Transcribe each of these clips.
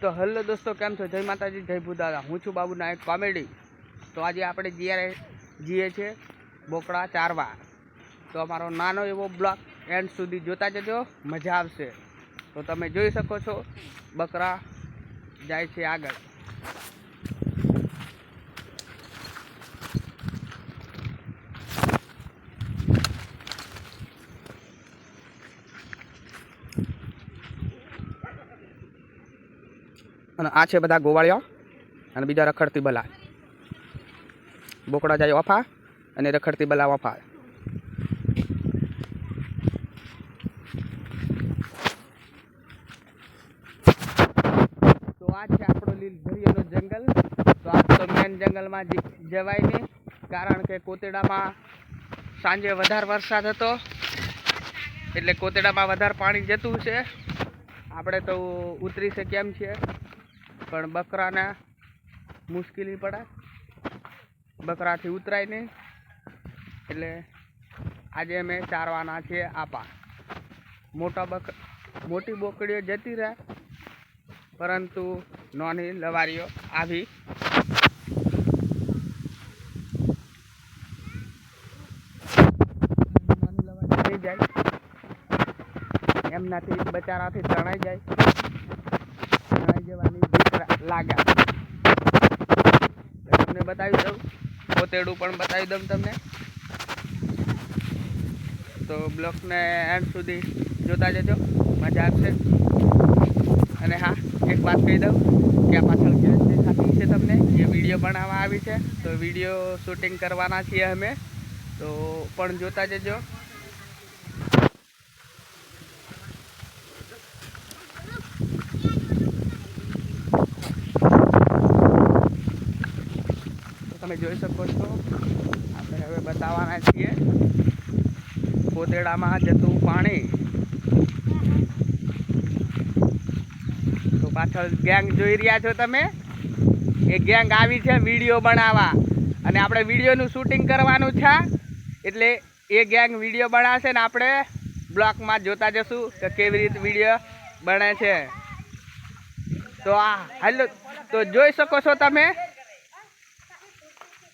તો હેલો દોસ્તો, કેમ છો? જય માતાજી, જય ભૂદાદા હું છું બાબુ નાયક કોમેડી તો આજે આપણે જઈએ જઈએ છીએ બોકડા ચારવા. તો અમારો નાનો એવો બ્લોક એન્ડ સુધી જોતા જજો, મજા આવશે. તો તમે જોઈ શકો છો, બકરા જાય છે આગળ. અને આ છે બધા ગોવાળિયા અને બીજા રખડતી બલા બોકડા જાય વફા અને રખડતી બલા વફા તો આ છે આપણો લીલભરિયાનો જંગલ. તો આ તો મેન જંગલમાં જવાય નહીં કારણ કે કોતેડામાં સાંજે વધારે વરસાદ હતો. એટલે કોતેડામાં વધારે પાણી જતું છે. આપણે તો ઉતરી શકીએ કેમ છે પણ બકરાને મુશ્કેલી પડે બકરાથી ઉતરાય નહીં. એટલે આજે અમે ચારવાના છીએ આપા. મોટા બક, મોટી બોકડીઓ જતી રહે, પરંતુ નાની લવારીઓ આવી. જાય. એમનાથી બચારાથી તણાઈ જાય તણાઈ જવાની બીક રા- લાગે. તો તમને બતાવી દઉં. પોતેડું પણ બતાવી દઉં તમને. તો બ્લોકને એન્ડ સુધી જોતા જજો. મજા આવશે. અને હા, એક વાત કહી દઉં કે આ પાછળ ગેસ દેખાતી છે તમને. એ વીડિયો બનાવવા આવી છે. તો વીડિયો શૂટિંગ કરવાના છીએ અમે. તો પણ જોતા જજો. જોઈ શકો છો. આપણે હવે બતાવવાના છીએ. કોતેડામાં જતું પાણી. તો પાછળ ગેંગ જોઈ રહ્યા છો તમે? એ ગેંગ આવી છે વીડિયો બનાવવા. અને આપણે વિડીયોનું શૂટિંગ કરવાનું છે. એટલે એ ગેંગ વીડિયો બનાવશે ને આપણે બ્લોકમાં જોતા જશું કે કેવી રીતે વીડિયો બને છે. તો આ, હાલો, તો જોઈ શકો છો તમે?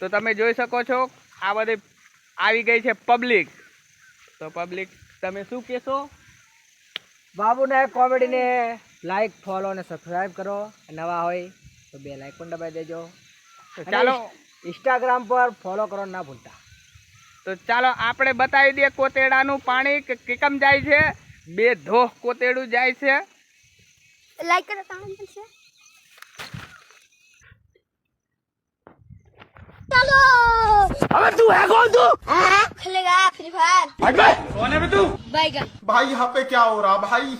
તો તમે જોઈ શકો છો આ બધી આવી ગઈ છે પબ્લિક તો પબ્લિક તમે શું કહેશો? બાબુ નાયક કોમેડીને લાઈક ફોલો અને સબસ્ક્રાઇબ કરો. નવા હોય તો બે લાઈક પણ દબાઈ દેજો. તો ચાલો. ઇન્સ્ટાગ્રામ પર ફોલો કરો ના ભૂલતા. તો ચાલો આપણે બતાવી દઈએ કોતેડાનું પાણી કે કેકમ જાય છે? બે ધોહ કોતેડું જાય છે. લાઈક કરો अबे तू है कौन तू खेलेगा फ्री फायर हट बे कौन है बे तू बैगन भाई यहाँ पे क्या हो रहा भाई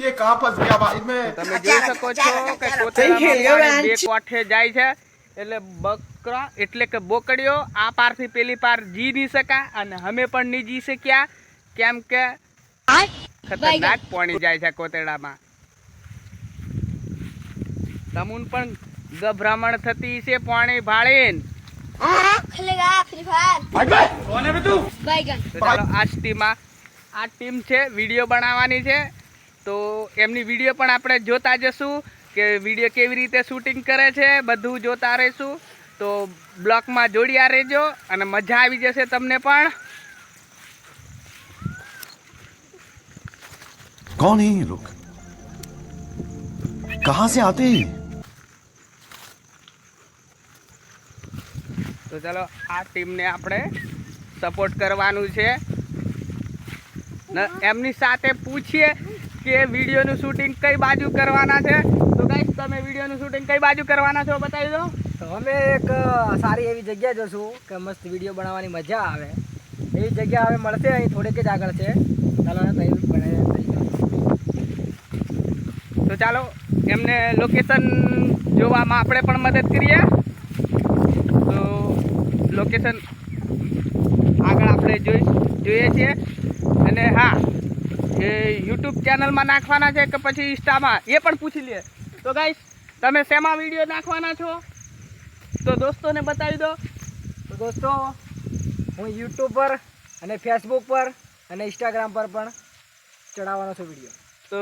ये कहाँ फंस गया भाई मैं તમે જોઈ શકો છો કે કોતેડામાં પાણી બે કોઠે જાય છે એટલે બકરા એટલે કે બોકડીઓ આ પારથી પેલી પાર જી નહીં શકા અને અમે પણ નહીં જી શક્યા કેમ કે ખતરનાક પાણી જાય છે કોતેડામાં તમુન પણ ગભરામણ થતી છે પાણી ભાળીને આ ટીમમાં આ ટીમ છે, વીડિયો બનાવવાની છે. તો એમની વીડિયો પણ આપણે જોતા જશું કે વીડિયો કેવી રીતે શૂટિંગ કરે છે, બધું જોતા રહીશું. તો બ્લોકમાં જોડ્યા રહેજો અને મજા આવી જશે તમને પણ. કોણ હે લોક કહા સે આતે હૈ તો ચાલો આ ટીમને આપણે સપોર્ટ કરવાનું છે. એમની સાથે પૂછીએ કે વિડીયોનું શૂટિંગ કઈ બાજુ કરવાના છે. તો ગાઈસ તમે વિડીયોનું શૂટિંગ કઈ બાજુ કરવાના છો બતાવી દો. તો અમે એક સારી એવી જગ્યા જોશું કે મસ્ત વીડિયો બનાવવાની મજા આવે. એવી જગ્યા હવે મળશે અહીં થોડીક જ આગળ છે. ચાલો તો ચાલો એમને લોકેશન જોવામાં આપણે પણ મદદ કરીએ. લોકેશન આગળ આપણે જોઈ જોઈએ છીએ. અને હા એ યુટ્યુબ ચેનલમાં નાખવાના છે કે પછી ઇન્સ્ટામાં એ પણ પૂછી લે. તો ગાઈશ તમે શેમાં વીડિયો નાખવાના છો? તો દોસ્તોને બતાવી દો. તો દોસ્તો હું યુટ્યુબ પર અને ફેસબુક પર અને ઇન્સ્ટાગ્રામ પર પણ ચડાવવાનો છું વીડિયો તો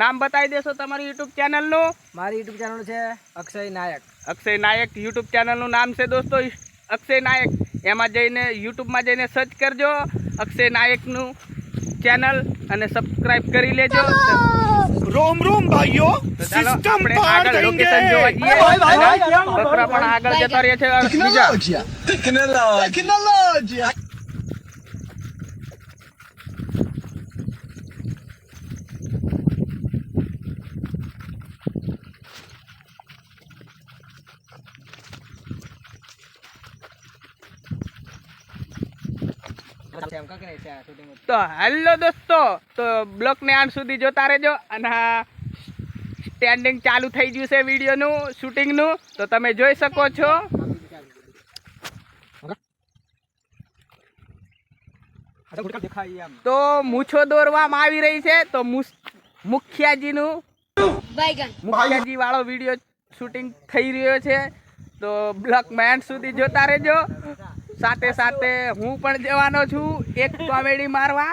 નામ બતાવી દેશો તમારી યુટ્યુબ ચેનલનું મારી યુટ્યુબ ચેનલ છે અક્ષય નાયક. અક્ષય નાયક યુટ્યુબ ચેનલનું નામ છે દોસ્તો. અક્ષય નાયક. એમાં જઈને યુટ્યુબમાં જઈને સર્ચ કરજો અક્ષય નાયકનું ચેનલ અને સબસ્ક્રાઇબ કરી લેજો. રોમ રોમ ભાઈઓ સિસ્ટમ આગળ લોકેશન જોવા જઈએ. ભાઈ ભાઈ પણ આગળ જતા રહે છે. બીજા. ટેકનોલોજી ટેકનોલોજી તો હેલો દોસ્તો તો બ્લોકને આમ સુધી જોતા રહેજો અને સ્ટેન્ડિંગ ચાલુ થઈ ગયું છે વિડીયોનું શૂટિંગનું. તો તમે જોઈ શકો છો. તો મૂછો દોરવામાં આવી રહી છે તો મુખિયાજીનું મુખિયાજી વાળો વીડિયો શૂટિંગ થઈ રહ્યો છે. તો બ્લોક મેન સુધી જોતા રહેજો. સાથે સાથે હું પણ જવાનો છું. એક કોમેડી મારવા.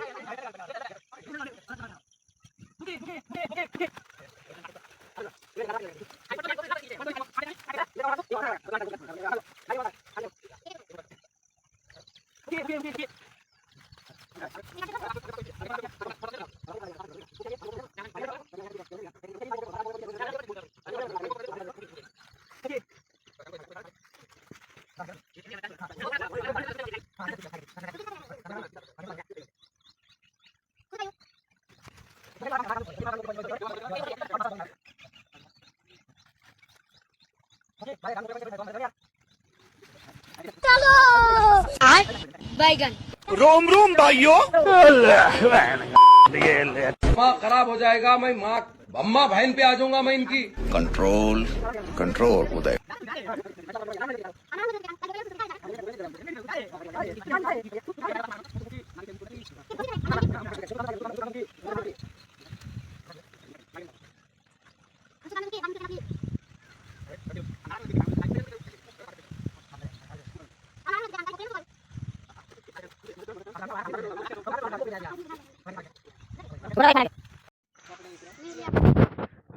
बैगन रोम रोम भाइयों माँ खराब हो जाएगा मैं माँ अम्मा बहन पे आ जाऊँगा मैं इनकी। Control control Uday.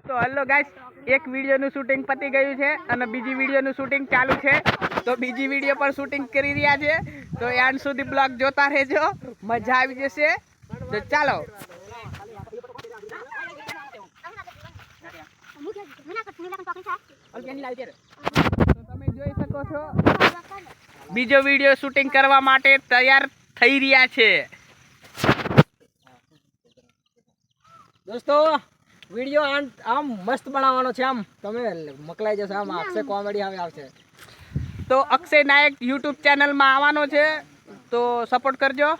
તો હલો ગાઈસ એક વિડીયોનું શૂટિંગ પતી ગયું છે અને બીજી વિડીયોનું શૂટિંગ ચાલુ છે. તો બીજી વીડિયો પણ શૂટિંગ કરી રહ્યા છે. તો એન્ડ સુધી બ્લોગ જોતા રહેજો. મજા આવી જશે. તો ચાલો. તમે જોઈ શકો છો બીજો વીડિયો શૂટિંગ કરવા માટે તૈયાર થઈ રહ્યા છે. દોસ્તો વીડિયો આમ મસ્ત બનાવવાનો છે આમ. તમે મકલાઈ જશો આમ અક્ષય કોમેડી આવે આવશે. તો અક્ષય નાયક યુટ્યુબ ચેનલમાં આવવાનો છે. તો સપોર્ટ કરજો.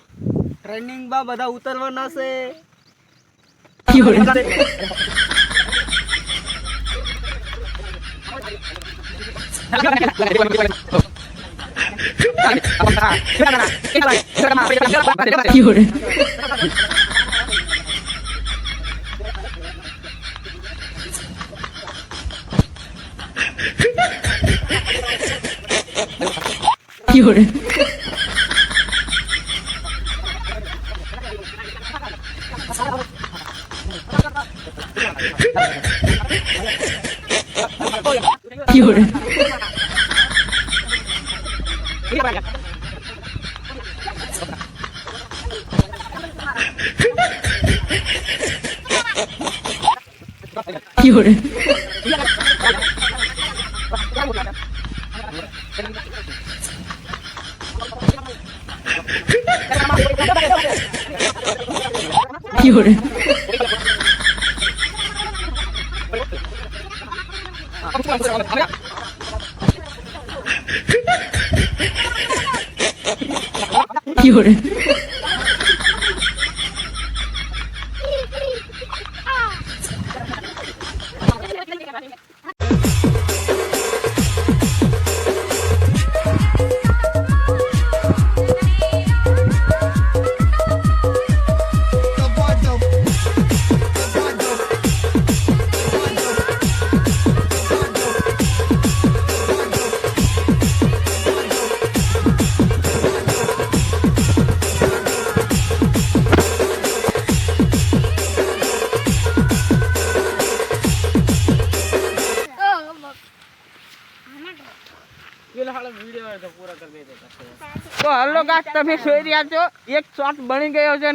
ટ્રેન્ડિંગમાં બધા ઉતરવાના છે. You're 요래. 요래. 요래. 비오래. 비오래. ગાસ તમે જોઈ રહ્યા છો. એક શોટ બની ગયો છે.